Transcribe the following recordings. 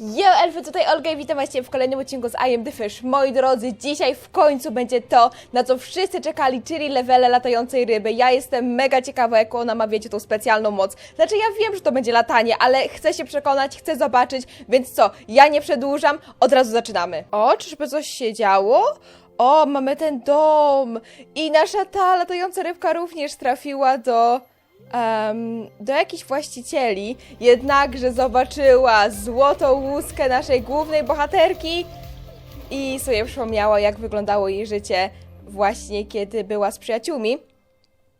Yo, elfy, tutaj Olga i witam was w kolejnym odcinku z I am the Fish. Moi drodzy, dzisiaj w końcu będzie to, na co wszyscy czekali, czyli levele latającej ryby. Ja jestem mega ciekawa, jaką ona ma, wiecie, tą specjalną moc. Znaczy, ja wiem, że to będzie latanie, ale chcę się przekonać, chcę zobaczyć, więc co, ja nie przedłużam, od razu zaczynamy. O, czyżby coś się działo? O, mamy ten dom! I nasza ta latająca rybka również trafiła do do jakichś właścicieli, jednakże zobaczyła złotą łuskę naszej głównej bohaterki i sobie przypomniała, jak wyglądało jej życie właśnie kiedy była z przyjaciółmi.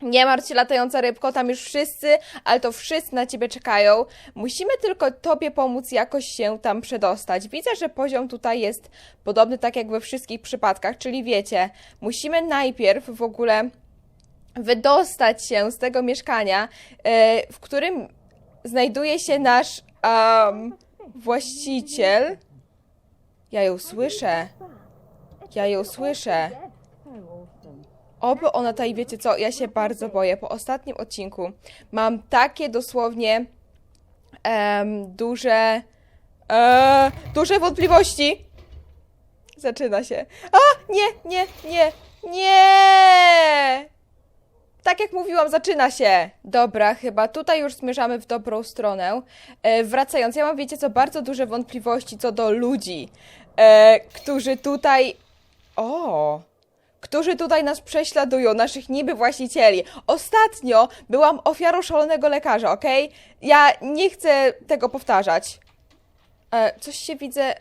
Nie martw się, latająca rybko, tam już wszyscy, ale to wszyscy na ciebie czekają. Musimy tylko tobie pomóc jakoś się tam przedostać. Widzę, że poziom tutaj jest podobny tak jak we wszystkich przypadkach, czyli wiecie, musimy najpierw w ogóle wydostać się z tego mieszkania, e, w którym znajduje się nasz em, właściciel. Ja ją słyszę. Ja ją słyszę. Oby ona tutaj, wiecie co, ja się bardzo boję. Po ostatnim odcinku mam takie dosłownie em, duże, e, duże wątpliwości. Zaczyna się. A, nie, nie, nie, nie! Tak jak mówiłam, zaczyna się. Dobra, chyba tutaj już zmierzamy w dobrą stronę. E, wracając, ja mam, wiecie co, bardzo duże wątpliwości co do ludzi, e, którzy tutaj... O! Którzy tutaj nas prześladują, naszych niby właścicieli. Ostatnio byłam ofiarą szalonego lekarza, okej? Ja nie chcę tego powtarzać. E, coś się widzę...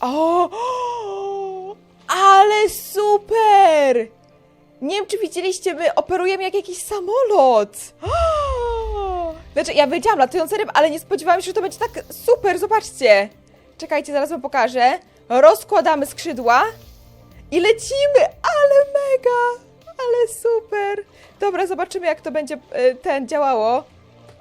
O! Ale super! Nie wiem, czy widzieliście, my operujemy jak jakiś samolot. Znaczy, ja wiedziałam latający ryb, ale nie spodziewałam się, że to będzie tak super, zobaczcie. Czekajcie, zaraz wam pokażę. Rozkładamy skrzydła i lecimy, ale mega, ale super. Dobra, zobaczymy, jak to będzie y, ten działało.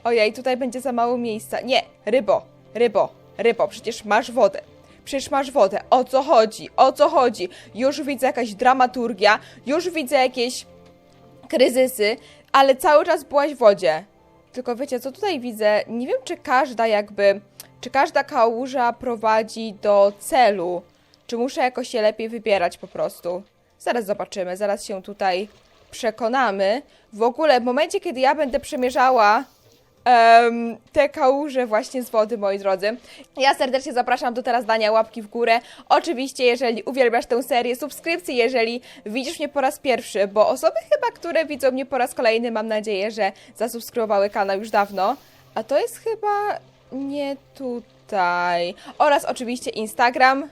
Ojej, tutaj będzie za mało miejsca. Nie, rybo, rybo, rybo, przecież masz wodę. Przecież masz wodę. O co chodzi? O co chodzi? Już widzę jakaś dramaturgia, już widzę jakieś kryzysy, ale cały czas byłaś w wodzie. Tylko wiecie, co tutaj widzę? Nie wiem, czy każda jakby, czy każda kałuża prowadzi do celu. Czy muszę jakoś się lepiej wybierać po prostu? Zaraz zobaczymy, zaraz się tutaj przekonamy. W ogóle, w momencie, kiedy ja będę przemierzała em, te kałuże właśnie z wody, moi drodzy. Ja serdecznie zapraszam do teraz dania łapki w górę. Oczywiście, jeżeli uwielbiasz tę serię, subskrypcji, jeżeli widzisz mnie po raz pierwszy, bo osoby chyba, które widzą mnie po raz kolejny, mam nadzieję, że zasubskrybowały kanał już dawno. A to jest chyba nie tutaj. Oraz oczywiście Instagram.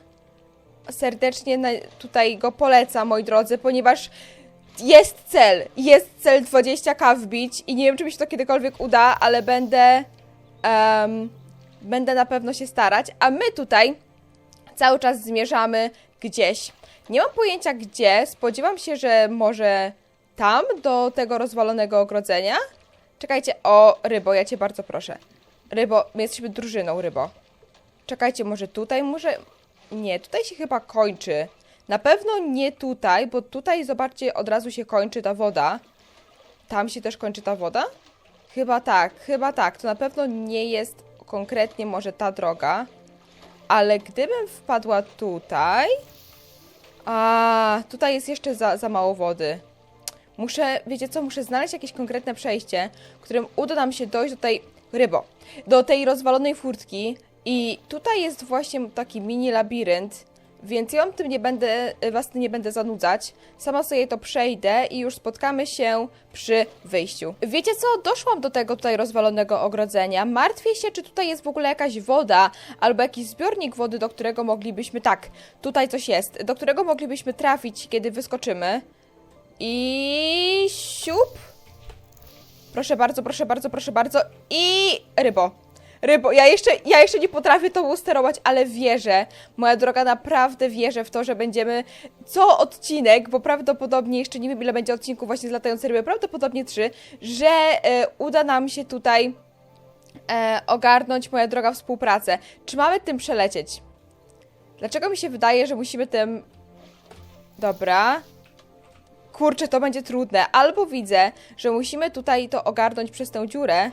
Serdecznie tutaj go polecam, moi drodzy, ponieważ jest cel, jest cel 20k wbić i nie wiem, czy mi się to kiedykolwiek uda, ale będę, em, będę na pewno się starać, a my tutaj cały czas zmierzamy gdzieś. Nie mam pojęcia gdzie, spodziewam się, że może tam, do tego rozwalonego ogrodzenia. Czekajcie, o, Rybo, ja cię bardzo proszę. Rybo, my jesteśmy drużyną, Rybo. Czekajcie, może tutaj, może... Nie, tutaj się chyba kończy. Na pewno nie tutaj, bo tutaj, zobaczcie, od razu się kończy ta woda. Tam się też kończy ta woda? Chyba tak, chyba tak. To na pewno nie jest konkretnie może ta droga. Ale gdybym wpadła tutaj... A, tutaj jest jeszcze za, za mało wody. Muszę, wiecie co, muszę znaleźć jakieś konkretne przejście, którym uda nam się dojść do tej rybo, do tej rozwalonej furtki i tutaj jest właśnie taki mini labirynt, więc ja tym nie będę, was tym nie będę zanudzać. Sama sobie to przejdę i już spotkamy się przy wyjściu. Wiecie co? Doszłam do tego tutaj rozwalonego ogrodzenia. Martwię się, czy tutaj jest w ogóle jakaś woda albo jakiś zbiornik wody, do którego moglibyśmy... Tak, tutaj coś jest. Do którego moglibyśmy trafić, kiedy wyskoczymy. I... siup. Proszę bardzo, proszę bardzo, proszę bardzo. I... rybo. Rybo, ja jeszcze, ja jeszcze nie potrafię to sterować, ale wierzę, moja droga, naprawdę wierzę w to, że będziemy co odcinek, bo prawdopodobnie jeszcze nie wiem ile będzie odcinków właśnie z latającej ryby, prawdopodobnie trzy, że e, uda nam się tutaj e, ogarnąć, moja droga, współpracę. Czy mamy tym przelecieć? Dlaczego mi się wydaje, że musimy tym... Dobra. Kurczę, to będzie trudne. Albo widzę, że musimy tutaj to ogarnąć przez tę dziurę,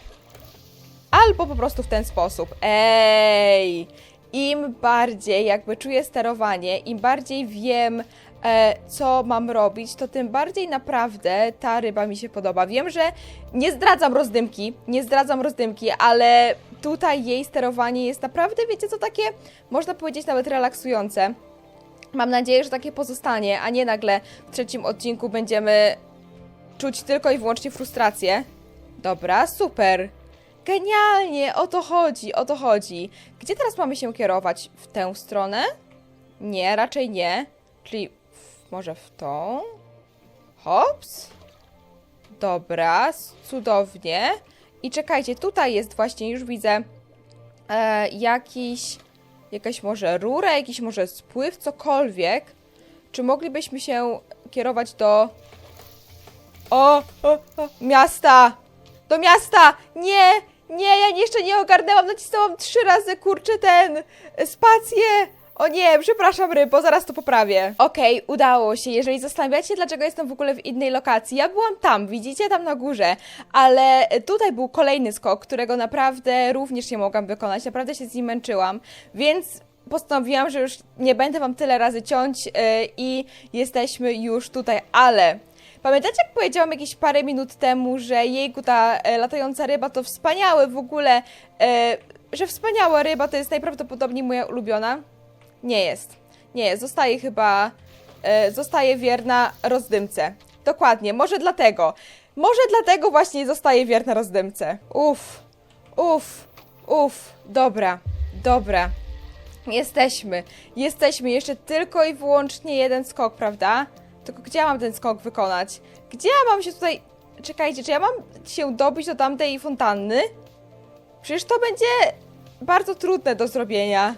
albo po prostu w ten sposób. Ej! Im bardziej jakby czuję sterowanie, im bardziej wiem, e, co mam robić, to tym bardziej naprawdę ta ryba mi się podoba. Wiem, że nie zdradzam rozdymki, nie zdradzam rozdymki, ale tutaj jej sterowanie jest naprawdę, wiecie co, takie, można powiedzieć, nawet relaksujące. Mam nadzieję, że takie pozostanie, a nie nagle w trzecim odcinku będziemy czuć tylko i wyłącznie frustrację. Dobra, super. Genialnie, o to chodzi, o to chodzi. Gdzie teraz mamy się kierować? W tę stronę? Nie, raczej nie. Czyli w, może w tą? Hops? Dobra, cudownie. I czekajcie, tutaj jest właśnie, już widzę, e, jakiś, jakaś może rura, jakiś może spływ, cokolwiek. Czy moglibyśmy się kierować do... O, o, o miasta! Do miasta! Nie! Nie, ja jeszcze nie ogarnęłam, nacisnęłam trzy razy, kurczę, ten, e, spację! O nie, przepraszam rybo, zaraz to poprawię. Okej, udało się. Jeżeli zastanawiacie się, dlaczego jestem w ogóle w innej lokacji, ja byłam tam, widzicie, tam na górze, ale tutaj był kolejny skok, którego naprawdę również nie mogłam wykonać, naprawdę się z nim męczyłam, więc postanowiłam, że już nie będę wam tyle razy ciąć yy, i jesteśmy już tutaj, ale Pamiętacie, jak powiedziałam jakieś parę minut temu, że jejku, ta e, latająca ryba to wspaniałe w ogóle, e, że wspaniała ryba to jest najprawdopodobniej moja ulubiona? Nie jest. Nie jest. Zostaje chyba, e, zostaje wierna rozdymce. Dokładnie, może dlatego. Może dlatego właśnie zostaje wierna rozdymce. Uff, uff, uff, dobra, dobra. Jesteśmy, jesteśmy. Jeszcze tylko i wyłącznie jeden skok, prawda? Tylko gdzie ja mam ten skok wykonać? Gdzie ja mam się tutaj... Czekajcie, czy ja mam się dobić do tamtej fontanny? Przecież to będzie bardzo trudne do zrobienia.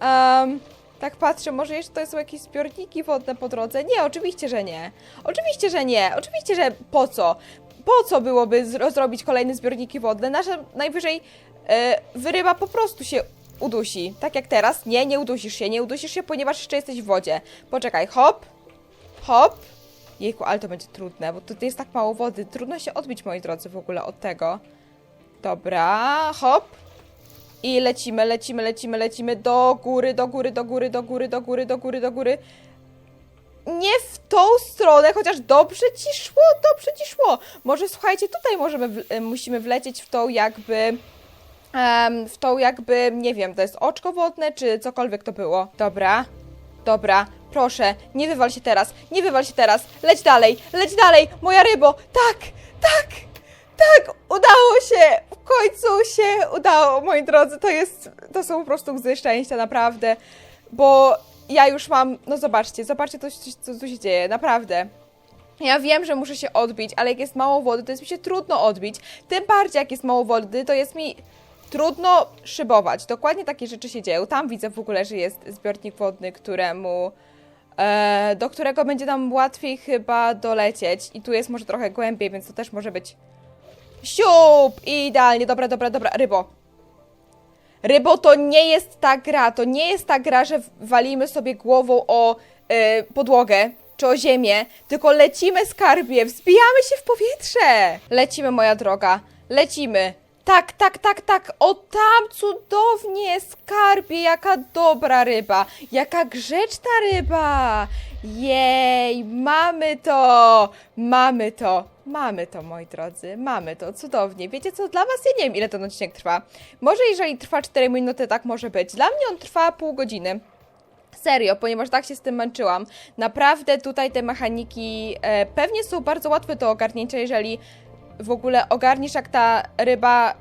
Um, tak patrzę, może jeszcze to są jakieś zbiorniki wodne po drodze? Nie, oczywiście, że nie. Oczywiście, że nie. Oczywiście, że po co? Po co byłoby zro zrobić kolejne zbiorniki wodne? Nasza najwyżej e, wyryba po prostu się udusi. Tak jak teraz. Nie, nie udusisz się, nie udusisz się, ponieważ jeszcze jesteś w wodzie. Poczekaj, hop, hop. Jejku, ale to będzie trudne, bo tutaj jest tak mało wody. Trudno się odbić, moi drodzy, w ogóle od tego. Dobra, hop. I lecimy, lecimy, lecimy, lecimy do góry, do góry, do góry, do góry, do góry, do góry, do góry. Nie w tą stronę, chociaż dobrze ci szło, dobrze ci szło. Może słuchajcie, tutaj możemy, w, e, musimy wlecieć w tą jakby, w tą jakby, nie wiem, to jest oczko wodne, czy cokolwiek to było. Dobra, dobra, proszę, nie wywal się teraz, nie wywal się teraz, leć dalej, leć dalej, moja rybo, tak, tak, tak, udało się! W końcu się udało, moi drodzy. To jest, to są po prostu łzy szczęścia, naprawdę. Bo ja już mam, no zobaczcie, zobaczcie to, co tu się dzieje, naprawdę. Ja wiem, że muszę się odbić, ale jak jest mało wody, to jest mi się trudno odbić. Tym bardziej jak jest mało wody, to jest mi trudno szybować. Dokładnie takie rzeczy się dzieją. Tam widzę w ogóle, że jest zbiornik wodny, któremu do którego będzie nam łatwiej chyba dolecieć. I tu jest może trochę głębiej, więc to też może być Siup! Idealnie, dobra, dobra, dobra, rybo. Rybo, to nie jest ta gra, to nie jest ta gra, że walimy sobie głową o y, podłogę czy o ziemię, tylko lecimy skarbie, wzbijamy się w powietrze. Lecimy, moja droga, lecimy. Tak, tak, tak, tak, o tam cudownie, skarbie, jaka dobra ryba, jaka grzeczna ryba. Jej, mamy to, mamy to, mamy to, moi drodzy, mamy to, cudownie. Wiecie co, dla was, ja nie wiem, ile ten odcinek trwa. Może jeżeli trwa 4 minuty, tak może być. Dla mnie on trwa pół godziny. Serio, ponieważ tak się z tym męczyłam. Naprawdę tutaj te mechaniki e, pewnie są bardzo łatwe do ogarnięcia, jeżeli w ogóle ogarniesz, jak ta ryba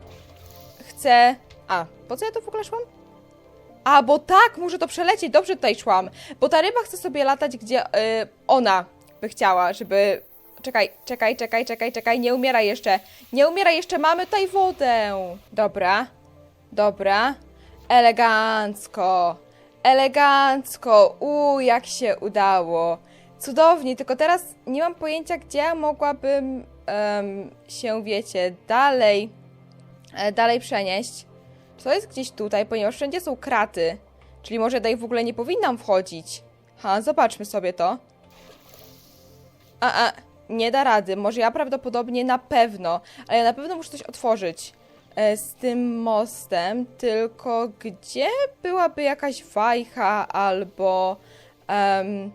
chce... A, po co ja tu w ogóle szłam? A, bo tak, muszę to przelecieć, dobrze tutaj szłam. Bo ta ryba chce sobie latać, gdzie y, ona by chciała, żeby... Czekaj, czekaj, czekaj, czekaj, czekaj, nie umiera jeszcze. Nie umiera jeszcze, mamy tutaj wodę. Dobra, dobra. Elegancko, elegancko. Uuu, jak się udało. Cudownie, tylko teraz nie mam pojęcia, gdzie mogłabym się, wiecie, dalej, e, dalej przenieść. Czy to jest gdzieś tutaj, ponieważ wszędzie są kraty. Czyli może tutaj w ogóle nie powinnam wchodzić. Ha, zobaczmy sobie to. A, a, nie da rady. Może ja prawdopodobnie na pewno, ale ja na pewno muszę coś otworzyć. e, z tym mostem, tylko gdzie byłaby jakaś wajcha albo em,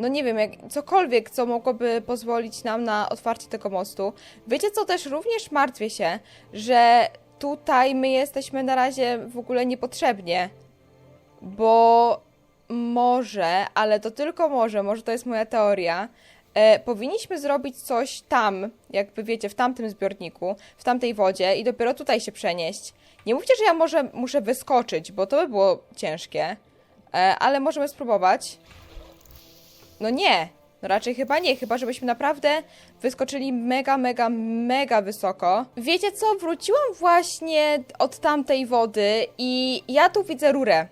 no nie wiem, jak, cokolwiek, co mogłoby pozwolić nam na otwarcie tego mostu. Wiecie co, też również martwię się, że tutaj my jesteśmy na razie w ogóle niepotrzebnie, bo może, ale to tylko może, może to jest moja teoria, e, powinniśmy zrobić coś tam, jakby wiecie, w tamtym zbiorniku, w tamtej wodzie i dopiero tutaj się przenieść. Nie mówcie, że ja może muszę wyskoczyć, bo to by było ciężkie, e, ale możemy spróbować. No nie, no raczej chyba nie, chyba żebyśmy naprawdę wyskoczyli mega, mega, mega wysoko. Wiecie co, wróciłam właśnie od tamtej wody i ja tu widzę rurę.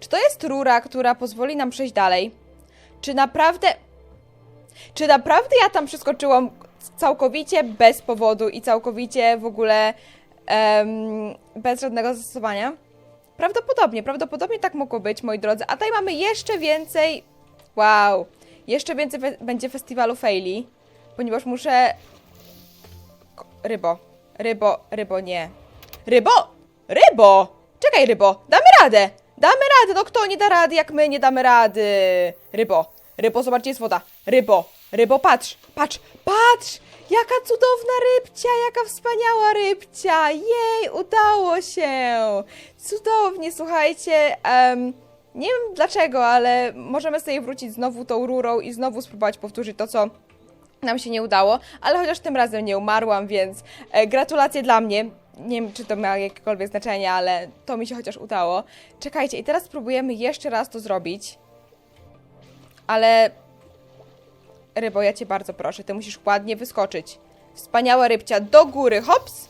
Czy to jest rura, która pozwoli nam przejść dalej? Czy naprawdę... Czy naprawdę ja tam przeskoczyłam całkowicie bez powodu i całkowicie w ogóle bez żadnego zastosowania? Prawdopodobnie, prawdopodobnie tak mogło być, moi drodzy. A tutaj mamy jeszcze więcej... Wow! Jeszcze więcej fe będzie festiwalu faili, ponieważ muszę... Rybo, rybo, rybo, nie. Rybo! Rybo! Czekaj, rybo, damy radę! Damy radę, no kto nie da rady, jak my nie damy rady? Rybo, rybo, zobaczcie, jest woda. Rybo, rybo, patrz, patrz, patrz! Jaka cudowna rybcia, jaka wspaniała rybcia! Jej, udało się! Cudownie, słuchajcie, em, nie wiem dlaczego, ale możemy sobie wrócić znowu tą rurą i znowu spróbować powtórzyć to, co nam się nie udało, ale chociaż tym razem nie umarłam, więc e, gratulacje dla mnie. Nie wiem, czy to ma jakiekolwiek znaczenie, ale to mi się chociaż udało. Czekajcie, i teraz spróbujemy jeszcze raz to zrobić. Ale... Rybo, ja cię bardzo proszę, ty musisz ładnie wyskoczyć. Wspaniała rybcia, do góry, hops!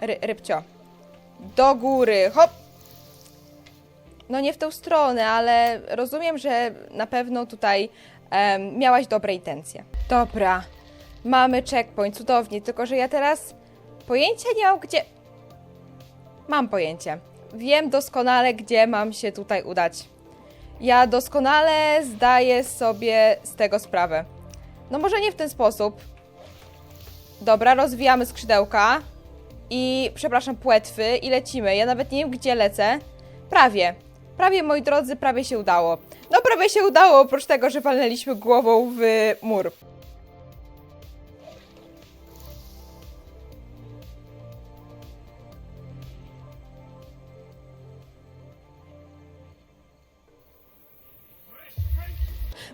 Ry rybcio. Do góry, hop! No nie w tę stronę, ale rozumiem, że na pewno tutaj miałaś dobre intencje. Dobra, mamy checkpoint, cudownie, tylko że ja teraz pojęcia nie mam gdzie... Mam pojęcie. Wiem doskonale, gdzie mam się tutaj udać. Ja doskonale zdaję sobie z tego sprawę. No może nie w ten sposób. Dobra, rozwijamy skrzydełka i, przepraszam, płetwy i lecimy. Ja nawet nie wiem, gdzie lecę. Prawie. Prawie, moi drodzy, prawie się udało. No, prawie się udało, oprócz tego, że walnęliśmy głową w mur.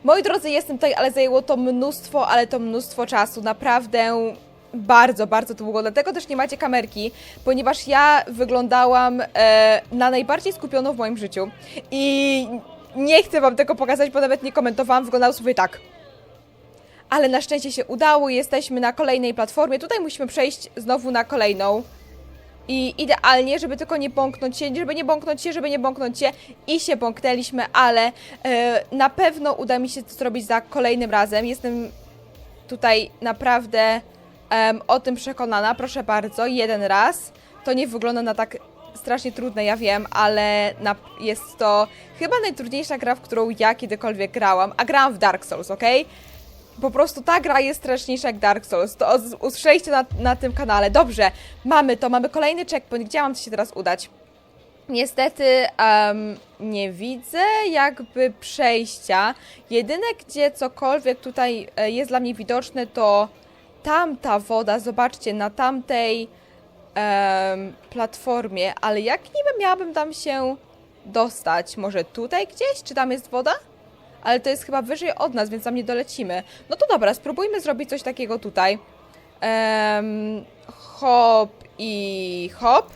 Moi drodzy, jestem tutaj, ale zajęło to mnóstwo, ale to mnóstwo czasu. Naprawdę bardzo, bardzo długo. Dlatego też nie macie kamerki, ponieważ ja wyglądałam e, na najbardziej skupioną w moim życiu. I nie chcę wam tego pokazać, bo nawet nie komentowałam. Wyglądało sobie tak. Ale na szczęście się udało, jesteśmy na kolejnej platformie. Tutaj musimy przejść znowu na kolejną. I idealnie, żeby tylko nie bąknąć się, żeby nie bąknąć się, żeby nie bąknąć się i się bąknęliśmy, ale e, na pewno uda mi się to zrobić za kolejnym razem. Jestem tutaj naprawdę o tym przekonana. Proszę bardzo, jeden raz. To nie wygląda na tak strasznie trudne, ja wiem, ale na, jest to chyba najtrudniejsza gra, w którą ja kiedykolwiek grałam, a grałam w Dark Souls, okej? Po prostu ta gra jest straszniejsza jak Dark Souls. To usłyszeliście na, na tym kanale. Dobrze, mamy to, mamy kolejny checkpoint. Gdzie mam się teraz udać? Niestety em, nie widzę jakby przejścia. Jedyne, gdzie cokolwiek tutaj e, jest dla mnie widoczne, to tamta woda. Zobaczcie, na tamtej platformie. Ale jak niby miałabym tam się dostać? Może tutaj gdzieś? Czy tam jest woda? ale to jest chyba wyżej od nas, więc tam nie dolecimy. No to dobra, spróbujmy zrobić coś takiego tutaj. Em, hop i hop.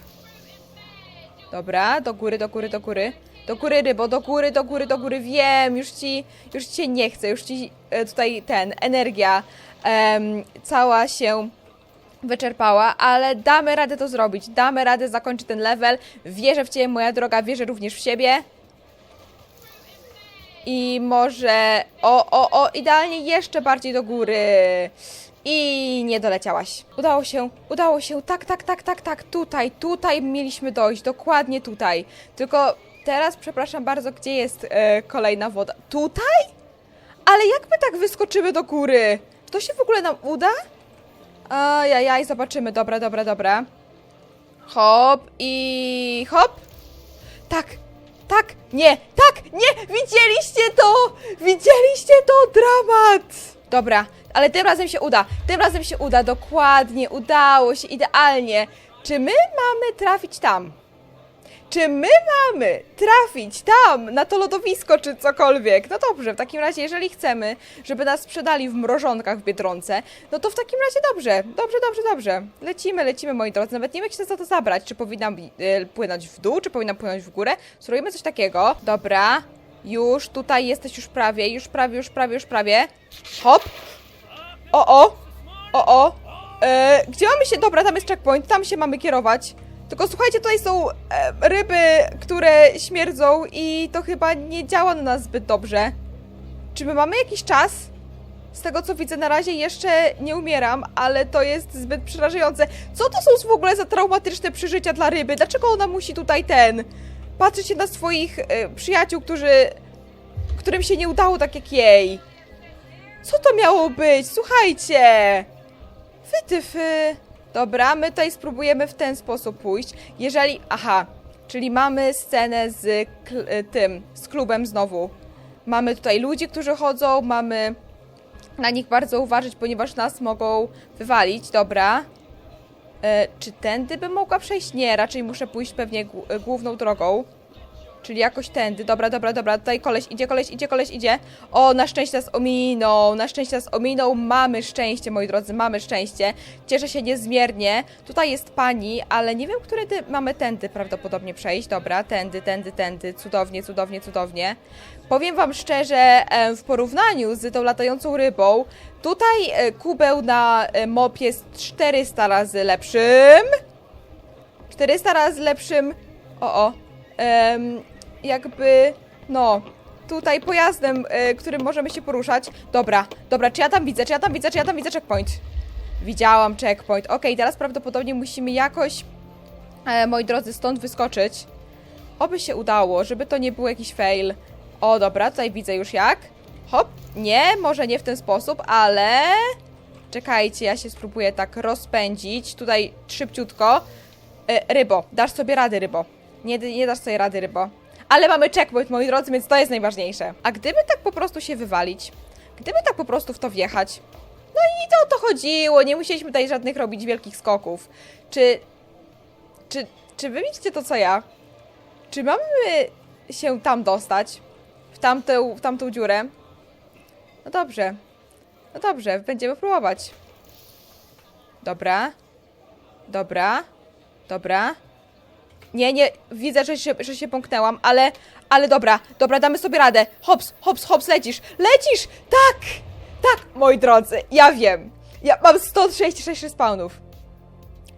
Dobra, do góry, do góry, do góry. Do góry, rybo, do góry, do góry, do góry. Wiem, już ci, już ci się nie chce, już ci e, tutaj ten, energia cała się wyczerpała, ale damy radę to zrobić. Damy radę zakończyć ten level. Wierzę w Ciebie, moja droga, wierzę również w siebie. I może. O, o, o, idealnie jeszcze bardziej do góry. I nie doleciałaś. Udało się, udało się. Tak, tak, tak, tak, tak. Tutaj, tutaj mieliśmy dojść. Dokładnie tutaj. Tylko teraz, przepraszam bardzo, gdzie jest e, kolejna woda? Tutaj? Ale jak my tak wyskoczymy do góry? To się w ogóle nam uda? Ajajaj, zobaczymy. Dobra, dobra, dobra. Hop i hop. Tak, tak, nie, tak, nie! Widzieliście to! Widzieliście to! Dramat! Dobra, ale tym razem się uda. Tym razem się uda, dokładnie, udało się, idealnie. Czy my mamy trafić tam? Czy my mamy trafić tam, na to lodowisko, czy cokolwiek? No dobrze, w takim razie, jeżeli chcemy, żeby nas sprzedali w mrożonkach w Biedronce, no to w takim razie dobrze, dobrze, dobrze, dobrze. Lecimy, lecimy, moi drodzy. Nawet nie wiem, jak się za to zabrać. Czy powinnam y, płynąć w dół, czy powinnam płynąć w górę? Spróbujmy coś takiego. Dobra, już, tutaj jesteś już prawie, już prawie, już prawie, już prawie. Hop. O, o, o, o. E, gdzie mamy się... Dobra, tam jest checkpoint, tam się mamy kierować. Tylko słuchajcie, tutaj są e, ryby, które śmierdzą i to chyba nie działa na nas zbyt dobrze. Czy my mamy jakiś czas? Z tego co widzę, na razie jeszcze nie umieram, ale to jest zbyt przerażające. Co to są w ogóle za traumatyczne przeżycia dla ryby? Dlaczego ona musi tutaj ten... patrzeć na swoich e, przyjaciół, którzy... którym się nie udało tak jak jej? Co to miało być? Słuchajcie! Wytyfy. Dobra, my tutaj spróbujemy w ten sposób pójść. Jeżeli... Aha, czyli mamy scenę z y, tym, z klubem znowu. Mamy tutaj ludzi, którzy chodzą, mamy na nich bardzo uważać, ponieważ nas mogą wywalić. Dobra. E, czy tędy bym mogła przejść? Nie, raczej muszę pójść pewnie y, główną drogą. Czyli jakoś tędy. Dobra, dobra, dobra. Tutaj koleś idzie, koleś idzie, koleś idzie. O, na szczęście nas ominął. Na szczęście nas ominął. Mamy szczęście, moi drodzy, mamy szczęście. Cieszę się niezmiernie. Tutaj jest pani, ale nie wiem, którędy mamy tędy prawdopodobnie przejść. Dobra, tędy, tędy, tędy. Cudownie, cudownie, cudownie. Powiem wam szczerze, em, w porównaniu z tą latającą rybą, tutaj e, kubeł na e, mop jest 400 razy lepszym. 400 razy lepszym. O, o. jakby, no, tutaj pojazdem, y, którym możemy się poruszać. Dobra, dobra, czy ja tam widzę, czy ja tam widzę, czy ja tam widzę checkpoint? Widziałam checkpoint. Okej, teraz prawdopodobnie musimy jakoś, e, moi drodzy, stąd wyskoczyć. Oby się udało, żeby to nie był jakiś fail. O, dobra, tutaj widzę już jak. Hop, nie, może nie w ten sposób, ale... Czekajcie, ja się spróbuję tak rozpędzić. Tutaj szybciutko. E, rybo, dasz sobie rady, rybo. Nie, nie dasz sobie rady, rybo. Ale mamy checkpoint, moi drodzy, więc to jest najważniejsze. A gdyby tak po prostu się wywalić? Gdyby tak po prostu w to wjechać? No i to o to chodziło, nie musieliśmy tutaj żadnych robić wielkich skoków. Czy... Czy... Czy wy widzicie to, co ja? Czy mamy się tam dostać? W tamtą, w tamtą dziurę? No dobrze. No dobrze, będziemy próbować. Dobra. Dobra. Dobra. Nie, nie, widzę, że się, że się pomknęłam, ale, ale dobra, dobra, damy sobie radę. Hops, hops, hops, lecisz, lecisz! Tak! Tak, moi drodzy, ja wiem. Ja mam 136 respawnów.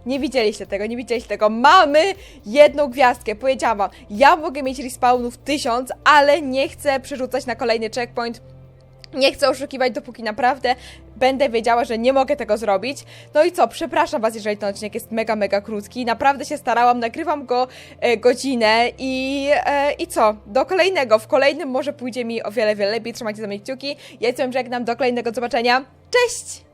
Nie widzieliście tego, nie widzieliście tego. Mamy jedną gwiazdkę. Powiedziałam wam, ja mogę mieć respawnów 1000, ale nie chcę przerzucać na kolejny checkpoint. Nie chcę oszukiwać, dopóki naprawdę będę wiedziała, że nie mogę tego zrobić. No i co, przepraszam Was, jeżeli ten odcinek jest mega, mega krótki. Naprawdę się starałam, nagrywam go e, godzinę i, e, i co? Do kolejnego. W kolejnym może pójdzie mi o wiele, wiele lepiej. Trzymajcie za mnie kciuki. Ja jestem żegnam, do kolejnego zobaczenia. Cześć!